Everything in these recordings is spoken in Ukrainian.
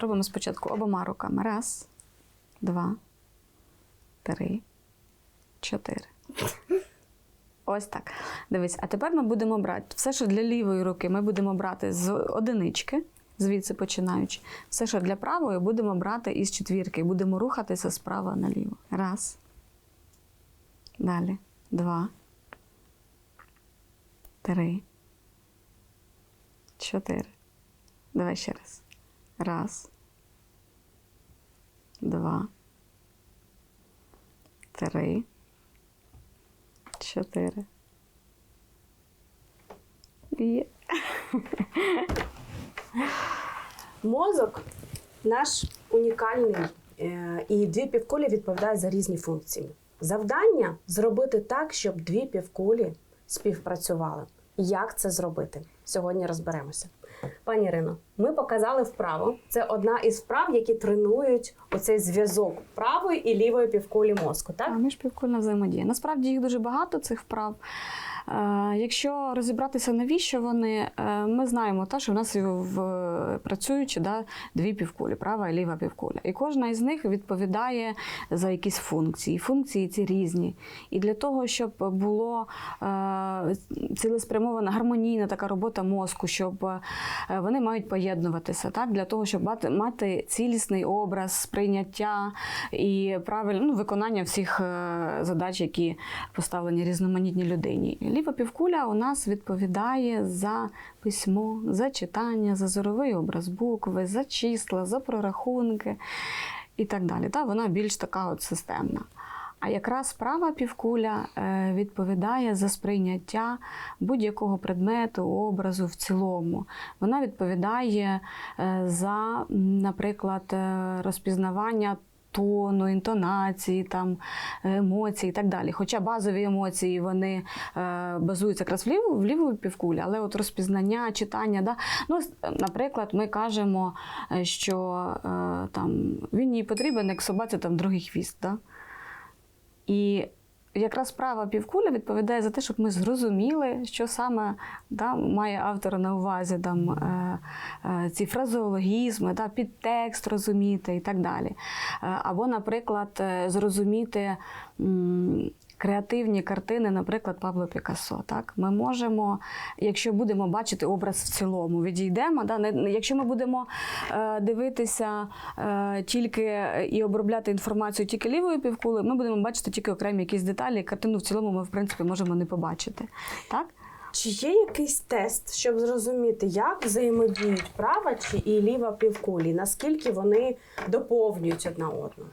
Робимо спочатку обома руками. Раз, два, три, чотири. Ось так. Дивись, а тепер ми будемо брати все, що для лівої руки, ми будемо брати з одинички, звідси починаючи. Все, що для правої, будемо брати із четвірки будемо рухатися справа наліво. Раз. Далі. Два. Три. Чотири. Давай ще раз. Раз. Два. Три. Чотири. Є. Мозок наш унікальний, е, і дві півкулі відповідають за різні функції. Завдання зробити так, щоб дві півкулі співпрацювали. Як це зробити? Сьогодні розберемося. Пані Ірино, ми показали вправо. Це одна із вправ, які тренують оцей зв'язок правої і лівої півкулі мозку. А між півкульна взаємодія. Насправді їх дуже багато цих вправ. Якщо розібратися, навіщо вони, е, ми знаємо, та, що в нас в працюючи да, дві півкулі, права і ліва півкуля. І кожна із них відповідає за якісь функції. Функції ці різні. І для того, щоб було е, цілеспрямована гармонійна така робота мозку, щоб е, вони мають поєднуватися, так, для того, щоб мати, мати цілісний образ, сприйняття і правильне ну, виконання всіх задач, які поставлені різноманітній людині. Ліва півкуля у нас відповідає за письмо, за читання, за зоровий образ букви, за числа, за прорахунки і так далі. Та, вона більш така от системна. А якраз права півкуля е, відповідає за сприйняття будь-якого предмету, образу в цілому. Вона відповідає е, за, наприклад, е, розпізнавання. Тону, інтонації, там, емоції і так далі. Хоча базові емоції вони е, базуються якраз в ліву, в ліву півкулі, але от розпізнання, читання, да? ну, наприклад, ми кажемо, е, що е, там, він їй потрібен, як собаці там, другий хвіст. Да? І якраз права півкуля відповідає за те, щоб ми зрозуміли, що саме да, має автор на увазі, там, е, е, ці фразеологізми, да, підтекст розуміти і так далі. Е, або, наприклад, е, зрозуміти. Креативні картини, наприклад, Пабло Пікассо. Так? Ми можемо, якщо будемо бачити образ в цілому, відійдемо. Да? Якщо ми будемо е, дивитися е, тільки і обробляти інформацію тільки лівою півкулею, ми будемо бачити тільки окремі якісь деталі, картину в цілому ми, в принципі, можемо не побачити. Так? Чи є якийсь тест, щоб зрозуміти, як взаємодіють права чи і ліва півкулі? Наскільки вони доповнюють одна одну?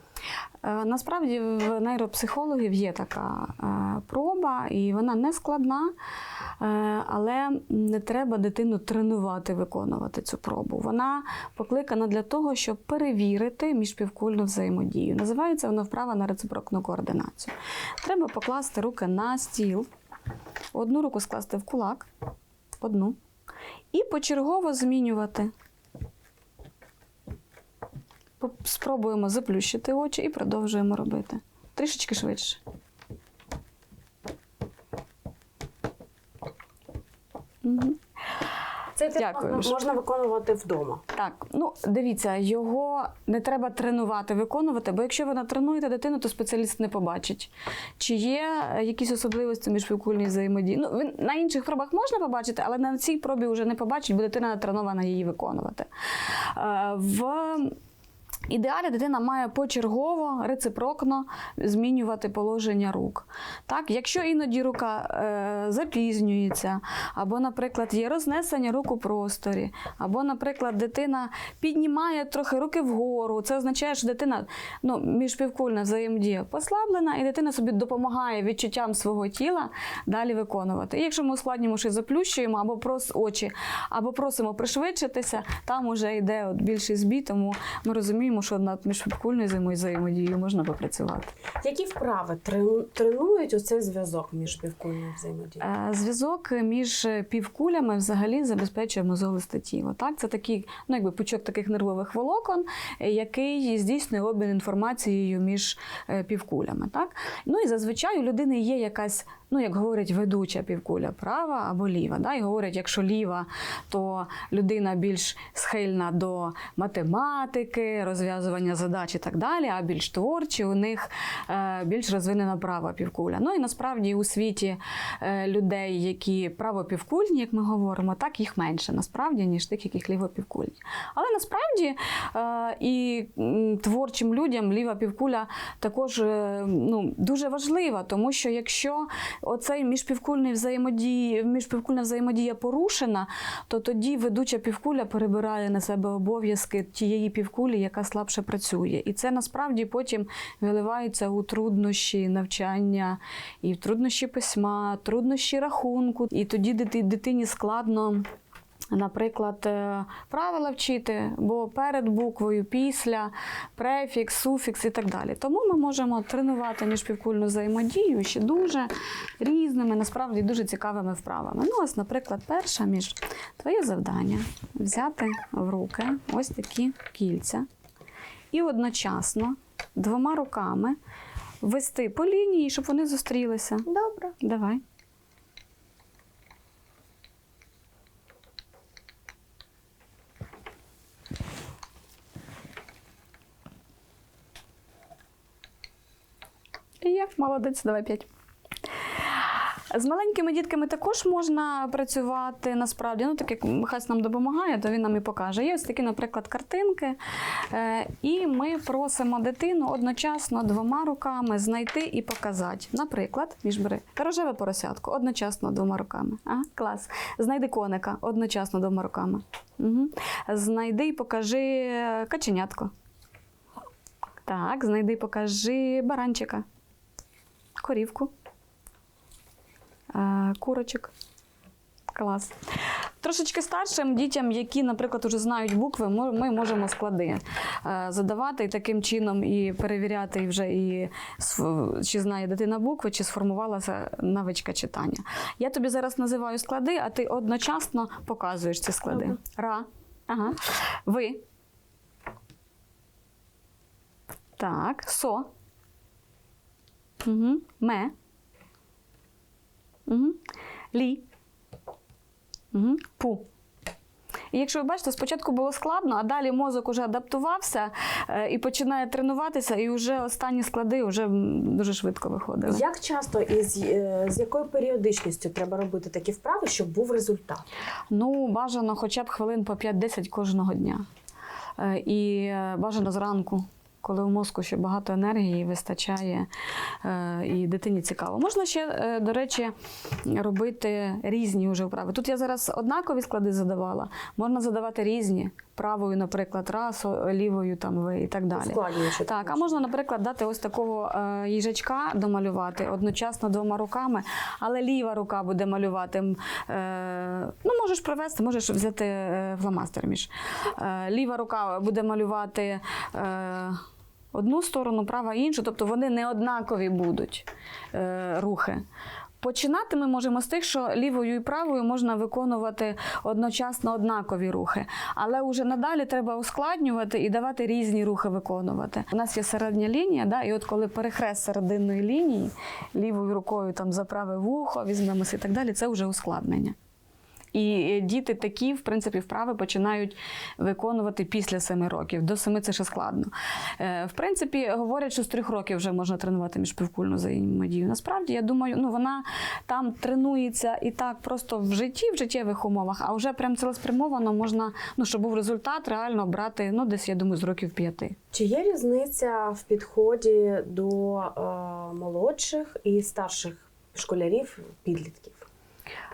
Е, Насправді в нейропсихологів є така е, проба, і вона не складна, е, але не треба дитину тренувати виконувати цю пробу. Вона покликана для того, щоб перевірити міжпівкульну взаємодію. Називається вона вправа на рецепрокну координацію. Треба покласти руки на стіл, одну руку скласти в кулак, одну, і почергово змінювати. Спробуємо заплющити очі і продовжуємо робити. Трішечки швидше. Цей Дякую. можна, можна виконувати вдома. Так, ну дивіться, його не треба тренувати, виконувати, бо якщо ви натренуєте дитину, то спеціаліст не побачить. Чи є е, якісь особливості міжпівкульній взаємодії? Ну, він на інших пробах можна побачити, але на цій пробі вже не побачить, бо дитина натренована її виконувати. Е, В ідеалі дитина має почергово, рецепрокно змінювати положення рук. Так, якщо іноді рука е, запізнюється, або, наприклад, є рознесення рук у просторі, або, наприклад, дитина піднімає трохи руки вгору, це означає, що дитина ну, міжпівкульна взаємодія послаблена, і дитина собі допомагає відчуттям свого тіла далі виконувати. І якщо ми ускладнюємо щось заплющуємо або прос очі, або просимо пришвидшитися, там уже йде от більший збій, тому ми розуміємо, що над міжпівкульною взаємо- взаємодією можна попрацювати. Які вправи трен- тренують оцей зв'язок між півкульною взаємодією? Е, Зв'язок між півкулями взагалі забезпечує мозолисте тіло. Так? Це такий, ну, якби пучок таких нервових волокон, який здійснює обмін інформацією між е, півкулями. Так? Ну і зазвичай у людини є якась ну як говорять, ведуча півкуля права або ліва. Да? І говорять, якщо ліва, то людина більш схильна до математики, розв'язування задач і так далі, а більш творчі, у них е, більш розвинена права півкуля. Ну і насправді у світі е, людей, які правопівкульні, як ми говоримо, так їх менше насправді, ніж тих, яких лівопівкульні. Але насправді е, і творчим людям ліва півкуля також ну, дуже важлива, тому що якщо оцей міжпівкульний взаємодії, міжпівкульна взаємодія порушена, то тоді ведуча півкуля перебирає на себе обов'язки тієї півкулі, яка слабше працює. І це насправді потім виливається у труднощі навчання, і в труднощі письма, труднощі рахунку. І тоді дити- дитині складно. Наприклад, е, правила вчити, бо перед буквою, після, префікс, суфікс і так далі. Тому ми можемо тренувати міжпівкульну взаємодію ще дуже різними, насправді дуже цікавими вправами. Ну, ось, наприклад, перша між твоє завдання взяти в руки ось такі кільця і одночасно двома руками вести по лінії, щоб вони зустрілися. Добре. Давай. Є, молодець, давай п'ять. З маленькими дітками також можна працювати насправді. Ну, так як Михась нам допомагає, то він нам і покаже. Є ось такі, наприклад, картинки. Е, І ми просимо дитину одночасно двома руками знайти і показати. Наприклад, міжбери рожеве поросятко одночасно двома руками. Ага, клас. Знайди коника одночасно двома руками. Угу. Знайди і покажи е, каченятко. Так, знайди і покажи баранчика. Корівку. Е, Курочок. Клас. Трошечки старшим дітям, які, наприклад, вже знають букви, ми можемо склади е, задавати і таким чином і перевіряти вже і чи знає дитина букви, чи сформувалася навичка читання. Я тобі зараз називаю склади, а ти одночасно показуєш ці склади. Ра. Ага. Ви. Так. Со. Угу. Ме. Угу. Лі. Угу. Пу. І якщо ви бачите, спочатку було складно, а далі мозок уже адаптувався е, і починає тренуватися, і вже останні склади вже дуже швидко виходили. Як часто і з, е, з якою періодичністю треба робити такі вправи, щоб був результат? Ну, бажано хоча б хвилин по 5-10 кожного дня. Е, І бажано зранку. Коли у мозку ще багато енергії вистачає е, і дитині цікаво. Можна ще, е, до речі, робити різні вже вправи. Тут я зараз однакові склади задавала, можна задавати різні. Правою, наприклад, раз, лівою там ви і так далі. Ускладнюючи. Так, а можна, наприклад, дати ось такого е, їжачка домалювати одночасно двома руками, але ліва рука буде малювати. Ну, можеш привести, можеш взяти фломастер між. Е, ліва рука буде малювати. Е, Одну сторону, права іншу, тобто вони не однакові будуть е, рухи. Починати ми можемо з тих, що лівою і правою можна виконувати одночасно однакові рухи. Але вже надалі треба ускладнювати і давати різні рухи виконувати. У нас є середня лінія, да, і от коли перехрест серединної лінії, лівою рукою там за праве вухо, візьмемося і так далі, це вже ускладнення. І е, діти такі, в принципі, вправи починають виконувати після семи років. До семи це ще складно. Е, В принципі, говорять, що з трьох років вже можна тренувати міжпівкульну взаємодію. Насправді, я думаю, ну вона там тренується і так просто в житті, в життєвих умовах, а вже прям цілеспрямовано можна, ну щоб був результат, реально брати, ну десь я думаю, з років п'яти. Чи є різниця в підході до е, молодших і старших школярів, підлітків?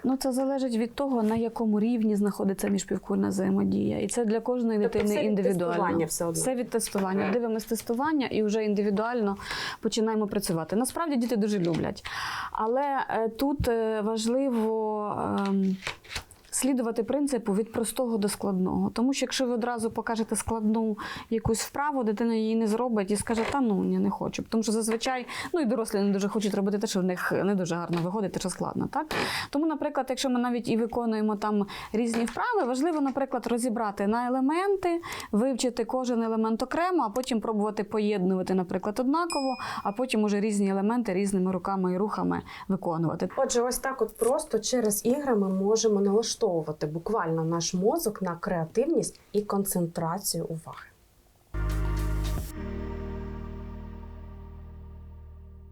Ну, це залежить від того, на якому рівні знаходиться міжпівкульна взаємодія. І це для кожної Тобто дитини це від тестування все одно? Це від тестування. Дивимось тестування і вже індивідуально починаємо працювати. Насправді діти дуже люблять. Але е, тут е, важливо. Слідувати принципу від простого до складного. Тому що якщо ви одразу покажете складну якусь вправу, дитина її не зробить і скаже, та ну ні, не хочу. Тому що зазвичай, ну і дорослі не дуже хочуть робити те, що в них не дуже гарно виходить, те, що складно. Так? Тому, наприклад, якщо ми навіть і виконуємо там різні вправи, важливо, наприклад, розібрати на елементи, вивчити кожен елемент окремо, а потім пробувати поєднувати, наприклад, однаково, а потім уже різні елементи різними руками і рухами виконувати. Отже, ось так от просто через ігри ми можемо налаштовувати буквально наш мозок на креативність і концентрацію уваги.